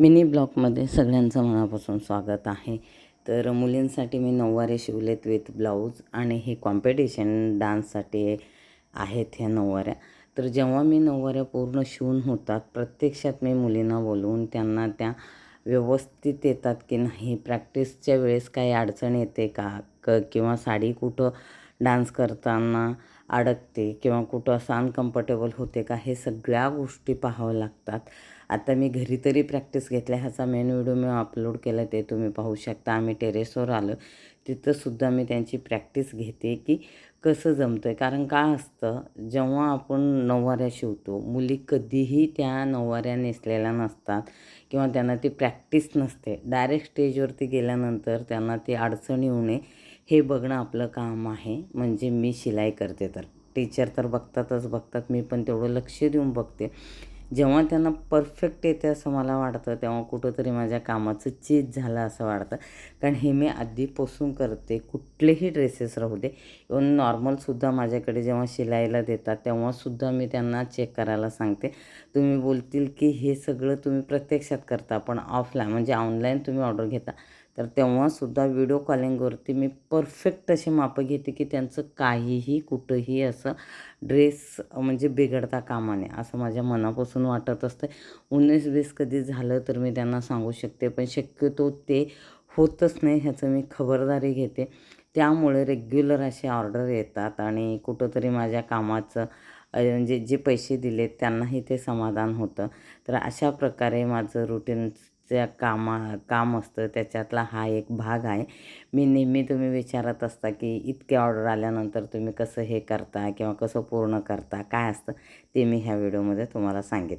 Mini ब्लॉकमध्ये सगळ्यांचं मनापासून स्वागत आहे. तर मुलींसाठी मी नऊवारे शिवलेत विथ ब्लाऊज आणि हे कॉम्पिटिशन डान्ससाठी आहेत ह्या नऊवाऱ्या. तर जेव्हा मी नऊवाऱ्या पूर्ण शिवून होतात प्रत्यक्षात मी मुलींना बोलवून त्यांना त्या व्यवस्थित येतात की नाही प्रॅक्टिसच्या वेळेस काही अडचण येते का? क किंवा साडी कुठं डान्स करताना अडकते किंवा कुठं असं अनकम्फर्टेबल होते का हे सगळ्या गोष्टी पाहावं लागतात. आता मी घरी तरी प्रॅक्टिस घेतल्या ह्याचा मेन व्हिडिओ मी अपलोड केला ते तुम्ही पाहू शकता. आम्ही टेरेसवर आलो तिथंसुद्धा मी त्यांची प्रॅक्टिस घेते की कसं जमतं आहे कारण काय असतं जेव्हा आपण नऊवाऱ्या शिवतो मुली कधीही त्या नऊवाऱ्या नेसलेल्या नसतात किंवा त्यांना ती प्रॅक्टिस नसते. डायरेक्ट स्टेजवरती गेल्यानंतर त्यांना ती अडचण येऊ नये. हे बघणं आपलं काम आहे. म्हणजे मी शिलाई करते तर. टीचर तर बघतातच बघतात. मी पण तेवढं लक्ष देऊन बघते. जेव्हा त्यांना परफेक्ट येते असं मला वाटतं तेव्हा कुठंतरी माझ्या कामाचं चीज झालं असं वाटतं. कारण हे मी आधीपासून करते. कुठलेही ड्रेसेस राहू दे. इवन नॉर्मलसुद्धा माझ्याकडे जेव्हा शिलाईला देतात तेव्हासुद्धा मी त्यांना चेक करायला सांगते. तुम्ही बोलतील की हे सगळं तुम्ही प्रत्यक्षात करता पण ऑफलाईन म्हणजे ऑनलाईन तुम्ही ऑर्डर घेता. तर तेव्हासुद्धा व्हिडिओ कॉलिंगवरती मी परफेक्ट अशी मापं घेते की त्यांचं काहीही कुठंही असं ड्रेस म्हणजे बिघडता कामा नये असं माझ्या मनापासून वाटत असतं उन्नीस वीस कधी झालं तर मी त्यांना सांगू शकते पण शक्यतो ते होतच नाही ह्याचं मी खबरदारी घेते. त्यामुळे रेग्युलर असे ऑर्डर येतात आणि कुठंतरी माझ्या कामाचं म्हणजे जे पैसे दिलेत त्यांनाही ते समाधान होतं. तर अशा प्रकारे माझं रुटीन त्या कामा काम असतं. त्याच्यातला हा एक भाग आहे. मी नेहमी तुम्ही विचारत असता की इतके ऑर्डर आल्यानंतर तुम्ही कसं हे करता किंवा कसं पूर्ण करता? काय असतं? ते मी ह्या व्हिडिओमध्ये तुम्हाला सांगितलं.